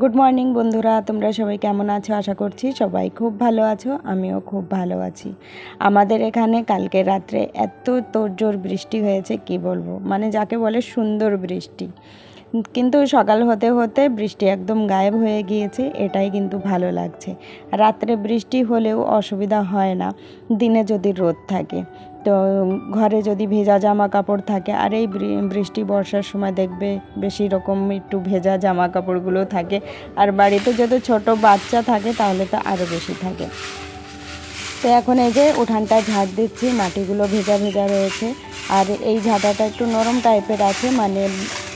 Good morning বন্ধুরা। তোমরা সবাই কেমন আছো? আশা করছি সবাই খুব ভালো আছো, আমিও খুব ভালো আছি। আমাদের এখানে কালকে রাত্রে এত তোড়জোড় বৃষ্টি হয়েছে, কি বলব? মানে যাকে বলে সুন্দর বৃষ্টি। কিন্তু সকাল হতে হতে বৃষ্টি একদম গায়েব হয়ে গিয়েছে, এটাই কিন্তু ভালো লাগছে। রাত্রে বৃষ্টি হলেও অসুবিধা হয় না, দিনে যদি রোদ থাকে। তো ঘরে যদি ভেজা জামা কাপড় থাকে, আর এই বৃষ্টি বর্ষার সময় দেখবে বেশি রকম একটু ভেজা জামা কাপড়গুলো থাকে। আর বাড়িতে যদি ছোট বাচ্চা থাকে, তাহলে তো আরও বেশি থাকে। তো এখন এই যে উঠানটা ঝাড় দিচ্ছি, মাটিগুলো ভেজা ভেজা রয়েছে। আর এই ঝাঁটাটা একটু নরম টাইপের আছে মানে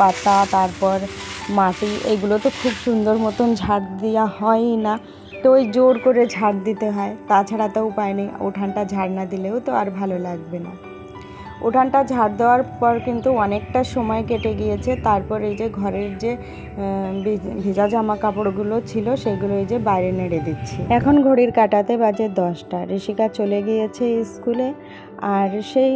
পাতা, তারপর মাটি, এগুলো তো খুব সুন্দর মতন ঝাড় দেওয়া হয়ই না। তো ওই জোর করে ঝাড় দিতে হয়, তাছাড়া তো উপায় নেই, উঠানটা ঝাড় না দিলেও তো আর ভালো লাগবে না। উঠানটা ঝাড় দেওয়ার পর কিন্তু অনেকটা সময় কেটে গিয়েছে, তারপর এই যে ঘরের যে ভেজা জামা কাপড়গুলো ছিল, সেগুলো এই যে বাইরে নেড়ে দিচ্ছি। এখন ঘড়ির কাটাতে বাজে দশটা, ঋষিকা চলে গিয়েছে স্কুলে, আর সেই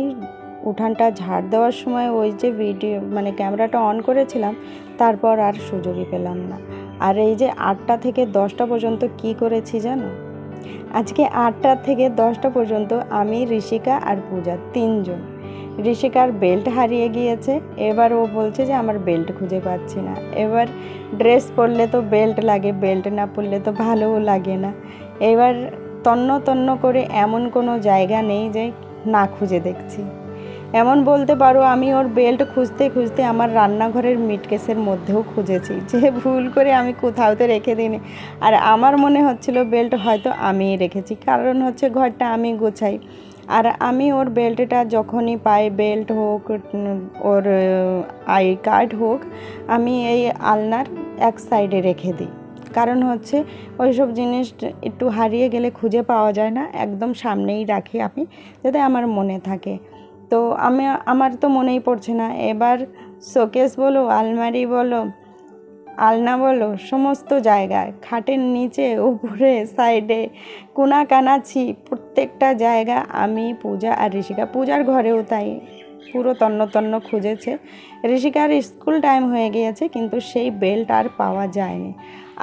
উঠানটা ঝাড় দেওয়ার সময় ওই যে ভিডিও মানে ক্যামেরাটা অন করেছিলাম, তারপর আর সুযোগই পেলাম না। আর এই যে আটটা থেকে দশটা পর্যন্ত কি করেছি জানো? আজকে আটটা থেকে দশটা পর্যন্ত আমি, ঋষিকা আর পূজা তিনজন। ঋষিকার বেল্ট হারিয়ে গিয়েছে, এবার ও বলছে যে আমার বেল্ট খুঁজে পাচ্ছি না। এবার ড্রেস পরলে তো বেল্ট লাগে, বেল্ট না পরলে তো ভালোও লাগে না। এবার তন্ন তন্ন করে এমন কোনো জায়গা নেই যে না খুঁজে দেখছি। এমন বলতে পারো, আমি ওর বেল্ট খুঁজতে খুঁজতে আমার রান্নাঘরের মিটকেসের মধ্যেও খুঁজেছি। যে ভুল করে আমি কোথাও তো রেখে দিইনি। আর আমার মনে হচ্ছিল বেল্ট হয়তো আমিই রেখেছি। কারণ হচ্ছে ঘরটা আমি গোছাই। আর আমি ওর বেল্টটা যখনই পাই, বেল্ট হোক ওর আই কার্ড হোক, আমি এই আলনার এক সাইডে রেখে দিই। কারণ হচ্ছে ওইসব জিনিস একটু হারিয়ে গেলে খুঁজে পাওয়া যায় না। একদম সামনেই রাখি আমি, যাতে আমার মনে থাকে। তো আমি, আমার তো মনেই পড়ছে না। এবার শোকেস বলো, আলমারি বলো, আলনা বলো, সমস্ত জায়গায়, খাটের নিচে, উপরে, সাইডে কোনা কানাছি প্রত্যেকটা জায়গা আমি পূজা আর ঋষিকা পূজার ঘরেও তাই। পুরো তন্ন তন্ন খুঁজেছে। ঋষিকার স্কুল টাইম হয়ে গিয়েছে, কিন্তু সেই বেল্ট আর পাওয়া যায়নি।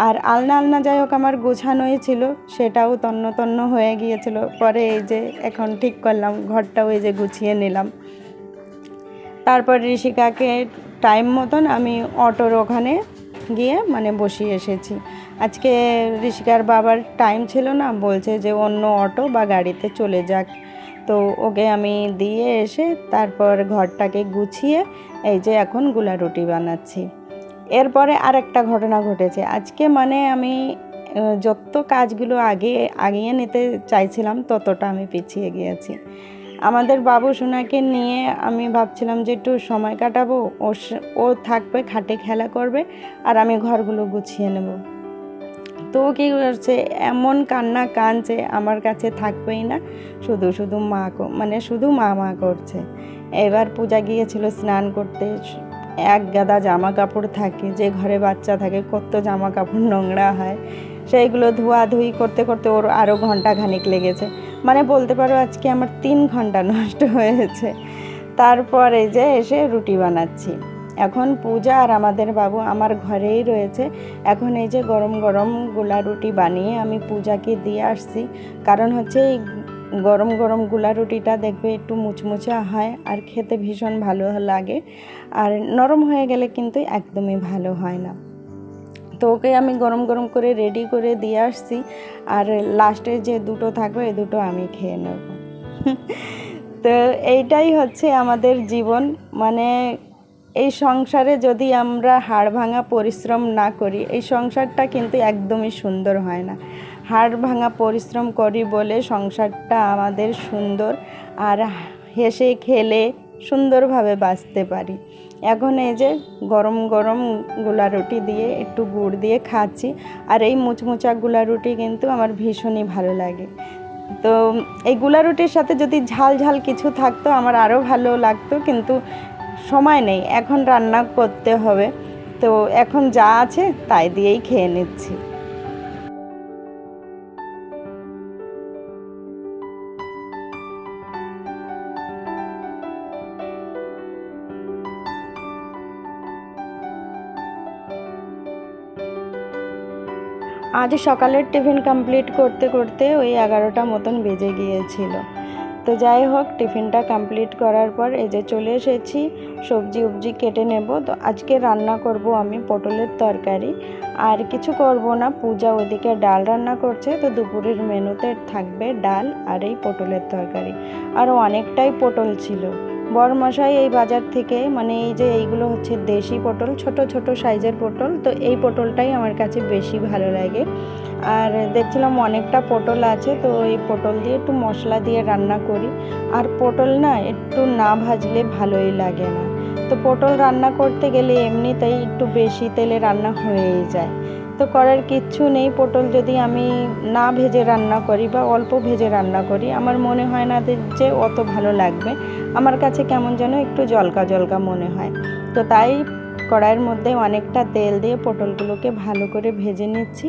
আর আলনা আলনা যাই হোক আমার গোছানোই ছিল, সেটাও তন্ন তন্ন হয়ে গিয়েছিল। পরে এই যে এখন ঠিক করলাম, ঘরটাও এই যে গুছিয়ে নিলাম। তারপর ঋষিকাকে টাইম মতন আমি অটোর ওখানে গিয়ে মানে বসিয়ে এসেছি। আজকে ঋষিকার বাবার টাইম ছিল না, বলছে যে অন্য অটো বা গাড়িতে চলে যাক। তো ওকে আমি দিয়ে এসে তারপর ঘরটাকে গুছিয়ে এই যে এখনগুলা রুটি বানাচ্ছি। এরপরে আর একটা ঘটনা ঘটেছে। আজকে মানে আমি যত কাজগুলো আগে, আগিয়ে নিতে চাইছিলাম ততটা আমি পিছিয়ে গিয়েছি। আমাদের বাবু সোনাকে নিয়ে আমি ভাবছিলাম যে একটু সময় কাটাবো ও ও থাকবে, খাটে খেলা করবে, আর আমি ঘরগুলো গুছিয়ে নেব। তো কী করছে? এমন কান্না কানছে আমার কাছে থাকবেই না। শুধু শুধু মা মানে শুধু মা মা করছে। এবার পূজা গিয়েছিল স্নান করতে। এক গাদা জামা কাপড় থাকে, যে ঘরে বাচ্চা থাকে, কত জামা কাপড় নোংরা হয়। সেইগুলো ধোয়াধুয়ি করতে করতে ওর আরও ঘণ্টা খানিক লেগেছে। মানে বলতে পারো আজকে আমার তিন ঘণ্টা নষ্ট হয়েছে। তারপরে যে এসে রুটি বানাচ্ছি। এখন পূজা আর আমাদের বাবু আমার ঘরেই রয়েছে। এখন এই যে গরম গরম গোলা রুটি বানিয়ে আমি পূজাকে দিয়ে আসছি। কারণ হচ্ছে এই গরম গরম গোলা রুটিটা দেখবে একটু মুচমুচা হয় আর খেতে ভীষণ ভালো লাগে। আর নরম হয়ে গেলে কিন্তু একদমই ভালো হয় না। তো ওকে আমি গরম গরম করে রেডি করে দিয়ে আসছি। আর লাস্টে যে দুটো থাকবে এই দুটো আমি খেয়ে নেব। তো এইটাই হচ্ছে আমাদের জীবন। মানে এই সংসারে যদি আমরা হাড় ভাঙা পরিশ্রম না করি, এই সংসারটা কিন্তু একদমই সুন্দর হয় না। হাড় ভাঙা পরিশ্রম করি বলে সংসারটা আমাদের সুন্দর আর হেসে খেলে সুন্দরভাবে বাঁচতে পারি। এখন এই যে গরম গরম গোলা রুটি দিয়ে একটু গুড় দিয়ে খাচ্ছি আর এই মুচমুচা গোলা রুটি কিন্তু আমার ভীষণই ভালো লাগে। তো এই গোলা রুটির সাথে যদি ঝাল ঝাল কিছু থাকতো আমার আরও ভালো লাগতো, কিন্তু সময় নেই, এখন রান্না করতে হবে। তো এখন যা আছে তাই দিয়েই খেয়ে নিচ্ছি। আজ সকালের টিফিন কমপ্লিট করতে করতে ওই এগারোটা মতন বেজে গিয়েছিল। তো যাই হোক, টিফিনটা কমপ্লিট করার পর এই যে চলে এসেছি, সবজি উবজি কেটে নেব। তো আজকে রান্না করব আমি পটলের তরকারি। আর কিছু করব না, পূজা ওদিকে ডাল রান্না করছে, তো দুপুরের মেনুতে থাকবে ডাল আর এই পটলের তরকারি। আর অনেকটাই পটল ছিল। বরমশাই এই বাজার থেকে মানে এই যে এইগুলো হচ্ছে দেশি পটল, ছোট ছোট সাইজের পটল, তো এই পটলটাই আমার কাছে বেশি ভালো লাগে। আর দেখছিলাম অনেকটা পটল আছে, তো এই পটল দিয়ে একটু মশলা দিয়ে রান্না করি। আর পটল না একটু না ভাজলে ভালোই লাগে না। তো পটল রান্না করতে গেলে এমনিতেই একটু বেশি তেলে রান্না হয়েই যায়। তো করার কিচ্ছু নেই, পটল যদি আমি না ভেজে রান্না করি বা অল্প ভেজে রান্না করি, আমার মনে হয় না যে অত ভালো লাগবে। আমার কাছে কেমন যেন একটু জলকা জলকা মনে হয়। তো তাই কড়াইয়ের মধ্যে অনেকটা তেল দিয়ে পটলগুলোকে ভালো করে ভেজে নিচ্ছি।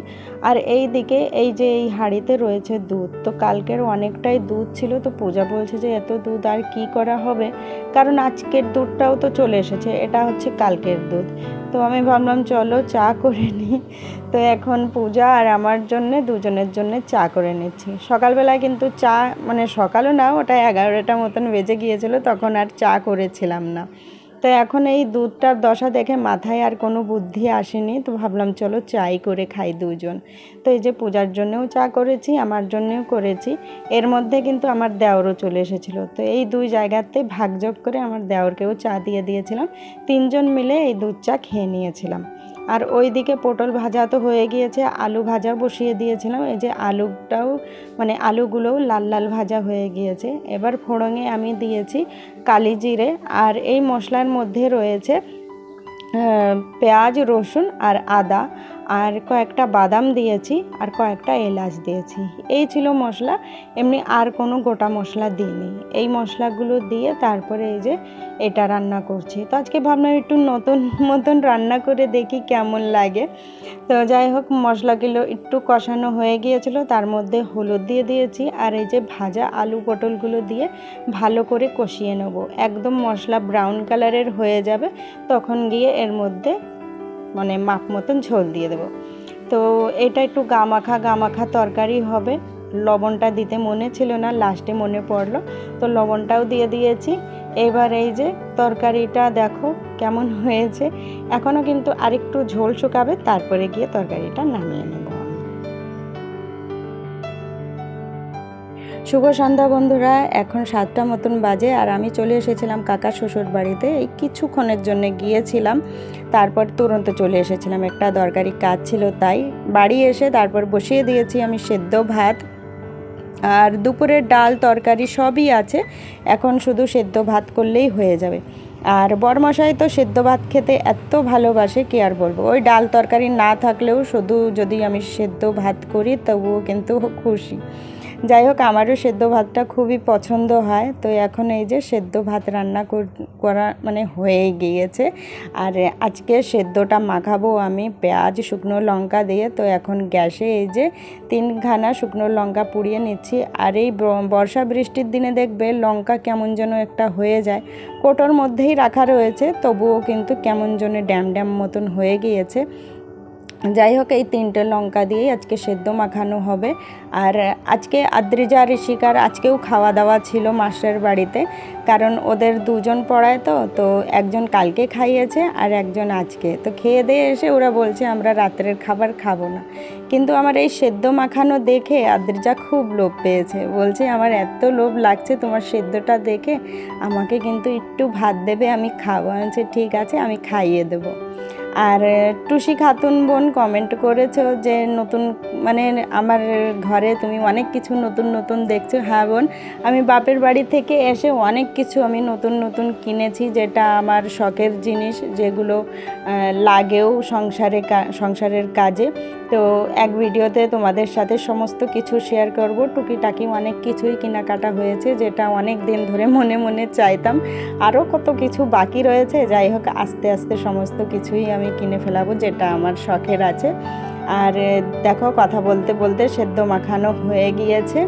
আর এই দিকে এই যে এই হাঁড়িতে রয়েছে দুধ, তো কালকের অনেকটাই দুধ ছিল, তো পূজা বলছে যে এত দুধ আর কি করা হবে? কারণ আজকের দুধটাও তো চলে এসেছে, এটা হচ্ছে কালকের দুধ। তো আমি ভাবলাম, চলো চা করে নিই। তো এখন পূজা আর আমার জন্যে দুজনের জন্য চা করে নিচ্ছি। সকালবেলায় কিন্তু চা মানে সকালও না, ওটা এগারোটা মতন বেজে গিয়েছিল, তখন আর চা করেছিলাম না। তো এখন এই দুধটার দশা দেখে মাথায় আর কোনো বুদ্ধি আসেনি, তো ভাবলাম চলো চাই করে খাই দুজন। তো এই যে পূজার জন্যেও চা করেছি, আমার জন্যেও করেছি, এর মধ্যে কিন্তু আমার দেওরও চলে এসেছিল। তো এই দুই জায়গাতে ভাগযোগ করে আমার দেওরকেও চা দিয়ে দিয়েছিলাম, তিনজন মিলে এই দুধ চা খেয়ে নিয়েছিলাম। আর ওই দিকে পটল ভাজা তো হয়ে গিয়েছে, আলু ভাজা বসিয়ে দিয়েছিলাম। এই যে আলুটাও মানে আলুগুলোও লাল লাল ভাজা হয়ে গিয়েছে। এবার ফোড়ঙে আমি দিয়েছি কালি জিরে আর এই মশলার মধ্যে রয়েছে পেঁয়াজ, রসুন আর আদা। আর কয়েকটা বাদাম দিয়েছি আর কয়েকটা এলাচ দিয়েছি। এই ছিল মশলা, এমনি আর কোনো গোটা মশলা দিইনি। এই মশলাগুলো দিয়ে তারপরে এই যে এটা রান্না করছি। তো আজকে ভাবলাম একটু নতুন মতন রান্না করে দেখি কেমন লাগে। তো যাই হোক, মশলাগুলো একটু কষানো হয়ে গিয়েছিল, তার মধ্যে হলুদ দিয়ে দিয়েছি আর এই যে ভাজা আলু পটলগুলো দিয়ে ভালো করে কষিয়ে নেব। একদম মশলা ব্রাউন কালারের হয়ে যাবে, তখন গিয়ে এর মধ্যে মানে মাপ মতন ঝোল দিয়ে দেবো। তো এটা একটু গামাখা গামাখা তরকারি হবে। লবণটা দিতে মনে ছিল না, লাস্টে মনে পড়ল। তো লবণটাও দিয়ে দিয়েছি। এবার এই যে তরকারিটা দেখো কেমন হয়েছে। এখনও কিন্তু আরেকটু ঝোল শুকাবে, তারপরে গিয়ে তরকারিটা নামিয়ে নেব। শুভ সন্ধ্যা বন্ধুরা, এখন সাতটা মতন বাজে আর আমি চলে এসেছিলাম কাকা শ্বশুর বাড়িতে। এই কিছুক্ষণের জন্য গিয়েছিলাম, তারপর তুরন্ত চলে এসেছিলাম। একটা দরকারি কাজ ছিল তাই। বাড়ি এসে তারপর বসিয়ে দিয়েছি আমি সেদ্ধ ভাত আর দুপুরের ডাল, তরকারি সবই আছে। এখন শুধু সেদ্ধ ভাত করলেই হয়ে যাবে। আর বরমশাই তো সেদ্ধ ভাত খেতে এত ভালোবাসে, কি আর বলব? ওই ডাল, তরকারি না থাকলেও শুধু যদি আমি সেদ্ধ ভাত করি, তবুও কিন্তু খুশি। যাই হোক, আমারও সেদ্ধ ভাতটা খুবই পছন্দ হয়। তো এখন এই যে সেদ্ধ ভাত রান্না করা মানে হয়ে গিয়েছে। আর আজকে সেদ্ধটা মাখাবো আমি পেঁয়াজ, শুকনো লঙ্কা দিয়ে। তো এখন গ্যাসে এই যে তিনখানা শুকনো লঙ্কা পুড়িয়ে নিচ্ছি। আর এই বর্ষা বৃষ্টির দিনে দেখবে লঙ্কা কেমন যেন একটা হয়ে যায়। কোটোর মধ্যেই রাখা রয়েছে, তবুও কিন্তু কেমন যেন ড্যাম ড্যাম মতন হয়ে গিয়েছে। যাই হোক, এই তিনটে লঙ্কা দিয়েই আজকে সেদ্ধ মাখানো হবে। আর আজকে আদ্রিজা ঋষিকার আজকেও খাওয়া দাওয়া ছিল মাস্টার বাড়িতে, কারণ ওদের দুজন পড়ায় তো তো একজন কালকে খাইয়েছে আর একজন আজকে। তো খেয়ে দিয়ে এসে ওরা বলছে, আমরা রাত্রের খাবার খাব না। কিন্তু আমার এই সেদ্ধ মাখানো দেখে আদ্রিজা খুব লোভ পেয়েছে। বলছে, আমার এত লোভ লাগছে তোমার সেদ্ধটা দেখে, আমাকে কিন্তু একটু ভাত দেবে, আমি খাব। ঠিক আছে, আমি খাইয়ে দেবো। আর টুসি খাতুন বোন কমেন্ট করেছ যে নতুন মানে আমার ঘরে তুমি অনেক কিছু নতুন নতুন দেখছ। হ্যাঁ বোন, আমি বাপের বাড়ি থেকে এসে অনেক কিছু আমি নতুন নতুন কিনেছি, যেটা আমার শখের জিনিস, যেগুলো লাগেও সংসারে সংসারের কাজে। তো এক ভিডিওতে তোমাদের সাথে সমস্ত কিছু শেয়ার করব। টুকিটাকি অনেক কিছুই কেনাকাটা হয়েছে, যেটা অনেক দিন ধরে মনে মনে চাইতাম। আরও কত কিছু বাকি রয়েছে, যাই হোক, আস্তে আস্তে সমস্ত কিছুই আমি কিনে ফেলাবো, যেটা আমার শখের আছে। আর দেখো, কথা বলতে বলতে সেদ্ধ মাখানো হয়ে গিয়েছে।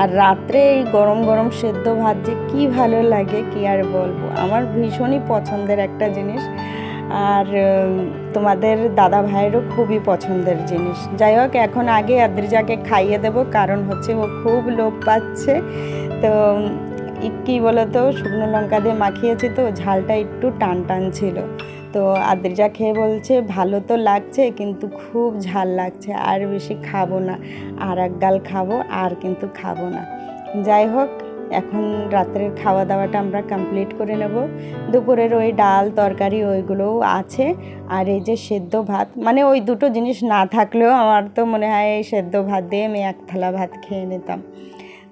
আর রাত্রে এই গরম গরম সেদ্ধ ভাত যে কী ভালো লাগে, কি আর বলব? আমার ভীষণই পছন্দের একটা জিনিস। আর তোমাদের দাদা ভাইয়েরও খুবই পছন্দের জিনিস। যাই হোক, এখন আগে আদ্রিজাকে খাইয়ে দেবো, কারণ হচ্ছে ও খুব লোভ পাচ্ছে। তো কী বলো তো শুকনো লঙ্কা দিয়ে মাখিয়েছি তো, ঝালটা একটু টান টান ছিল। তো আদ্রিজা খেয়ে বলছে, ভালো তো লাগছে, কিন্তু খুব ঝাল লাগছে, আর বেশি খাব না। আর এক গাল খাব, আর কিন্তু খাব না। যাই হোক এখন রাত্রের খাওয়া দাওয়াটা আমরা কমপ্লিট করে নেব। দুপুরের ওই ডাল, তরকারি ওইগুলোও আছে। আর এই যে সেদ্ধ ভাত মানে ওই দুটো জিনিস না থাকলেও আমার তো মনে হয় এই সেদ্ধ ভাত দিয়ে আমি এক থালা ভাত খেয়ে নিতাম।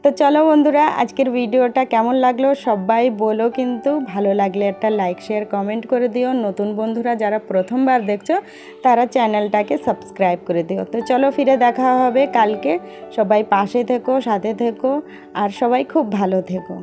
তো চলো বন্ধুরা, আজকের ভিডিওটা কেমন লাগল সবাই বলো, কিন্তু ভালো লাগলে একটা লাইক শেয়ার কমেন্ট করে দিও। নতুন বন্ধুরা যারা প্রথমবার দেখছ, তারা চ্যানেলটাকে সাবস্ক্রাইব করে দিও। তো চলো ফিরে দেখা হবে কালকে। সবাই পাশে থেকো, সাথে থেকো, আর সবাই খুব ভালো থেকো।